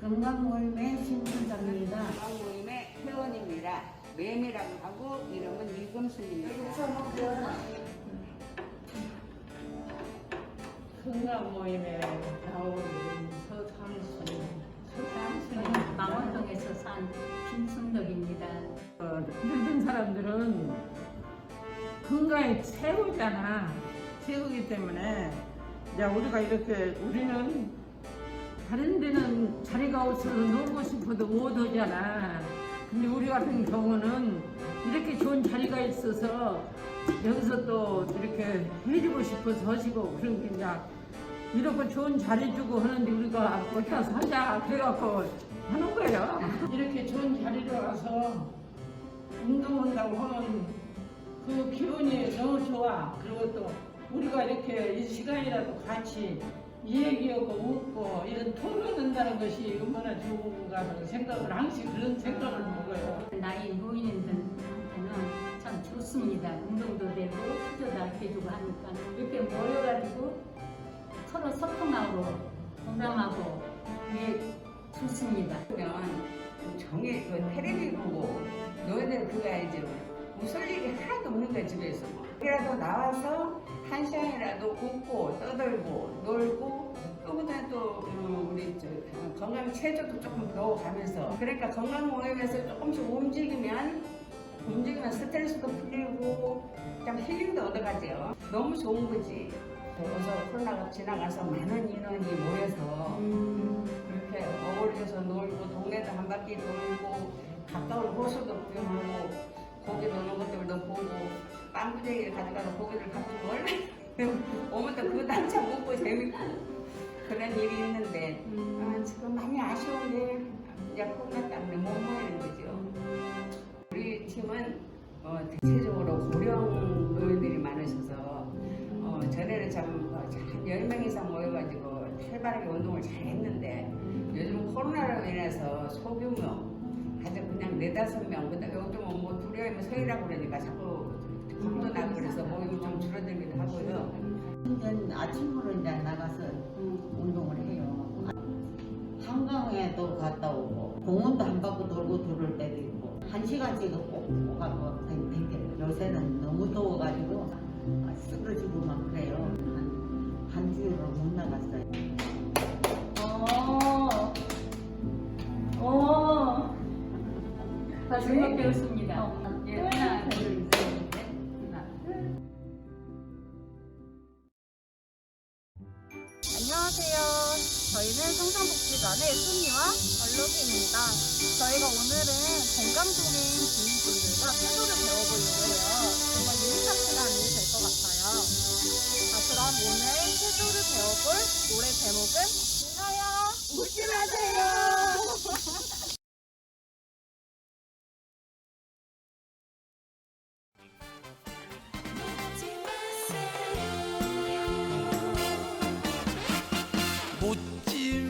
건강 모임의 신분자입니다. 건강 모임의 회원입니다. 매미라고 하고 이름은 이금순입니다. 건강 모임에 나온 서상순, 서상순이 망원동에서 산 김순덕입니다. 어, 늙은 사람들은 건강이 최고잖아. 최고기 때문에 이제 우리가 이렇게 우리는 다른 데는 자리가 없어서 놀고 싶어도 못 오잖아. 근데 우리 같은 경우는 이렇게 좋은 자리가 있어서 여기서 또 이렇게 해주고 싶어서 하시고 그런 게 이제 이렇게 좋은 자리 주고 하는데 우리가 어디다 사자 그래갖고 하는 거예요. 이렇게 좋은 자리로 와서 운동한다고 하면 그 기분이 너무 좋아. 그리고 또 우리가 이렇게 이 시간이라도 같이 얘기하고 웃고 이런 토론한다는 것이 얼마나 좋은가 하는 생각을 항상 그런 생각을 먹어요. 나이 노인들한테는 참 좋습니다. 운동도 되고 수저도 알려주고 하니까 이렇게 모여가지고 서로 소통하고 공감하고 이게 좋습니다. 그러면 정해 그 테레비 보고 너희들 그거 알지? 웃을 일이 하나도 없는 거야 집에서. 그래도 나와서 한 시간이라도 웃고 떠들고 놀고 또 그다음 또 음, 우리 저 건강 체조도 조금 배워가면서 그러니까 건강 모임에서 조금씩 움직이면 움직이면 스트레스도 풀리고 좀 힐링도 얻어가죠. 너무 좋은 거지. 그래서 코로나가 지나가서 많은 인원이 모여서 그렇게 어울려서 놀고 동네도 한 바퀴 돌고 가까운 호수도 구경하고 고기 노는 것들도 보고 빵부대기를 가져가서 고기를 같이 먹을래? 오면또 그것도 한참 먹고 재밌고 그런 일이 있는데 아, 지금 많이 아쉬운 게 이제 코로나 때문에 못 모이는 거죠. 우리 팀은 어, 대체적으로 고령 노인들이 많으셔서 어, 전에는 참, 어, 한 10명 이상 모여가지고 활발하게 운동을 잘 했는데 요즘 코로나로 인해서 소규모 아주 그냥 네다섯 명 근데 요즘은 뭐 두려움이 서이라고 그러니까 자꾸 겁도 나고 그래서 모임이 좀 줄어들기도 하고요 이제 아침으로 이제 나가서 운동을 해요. 한강에도 갔다 오고 공원도 한 바퀴 돌고 들을 때도 있고 한 시간씩 꼭 가고 댕겨요. 요새는 너무 더워가지고 쓰러지고 막 그래요. 한, 한 주일을 못 나갔어요. 오, 오, 마지막 배웠습니다. 저희는 성산복지관의 순이와 얼룩입니다. 저희가 오늘은 건강종인 주민분들과 태도를 배워보려고 해요. 정말 유익한 시간이 될 것 같아요. 자, 그럼 오늘 태도를 배워볼 노래 제목은 인하여 웃지 마세요.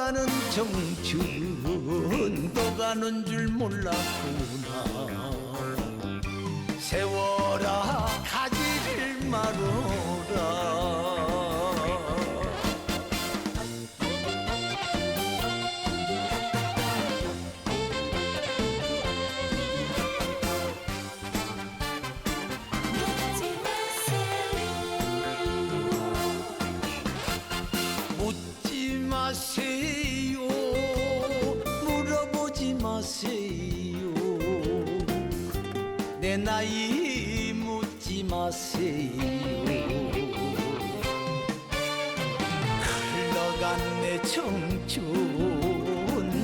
가는 청춘 또 가는 줄 몰랐구나. 세월아 가지를 마노 내 나이 묻지 마세요. 흘러간 내 청춘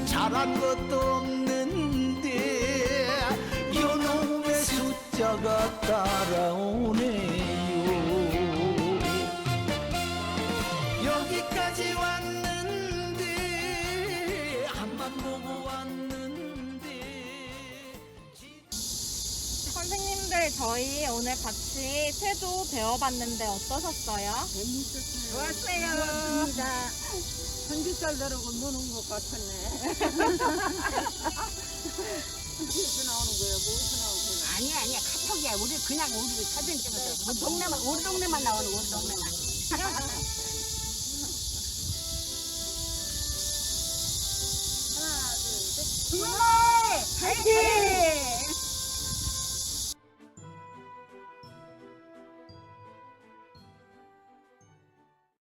잘한 것도 없는데 연놈의 숫자가 따라오네. 선생님들 저희 오늘 같이 태도 배워봤는데 어떠셨어요? 좋았어요. 좋습니다. 전기살 들고 노는 것 같았네. 어디서 나오는 거예요? 어디서 나오는 거예요? 아니야 아니야 카톡이야 우리 그냥 우리 사진 찍어서 우리 동네만 우리 동네만 나오는 우리 동네만 정말 화이팅!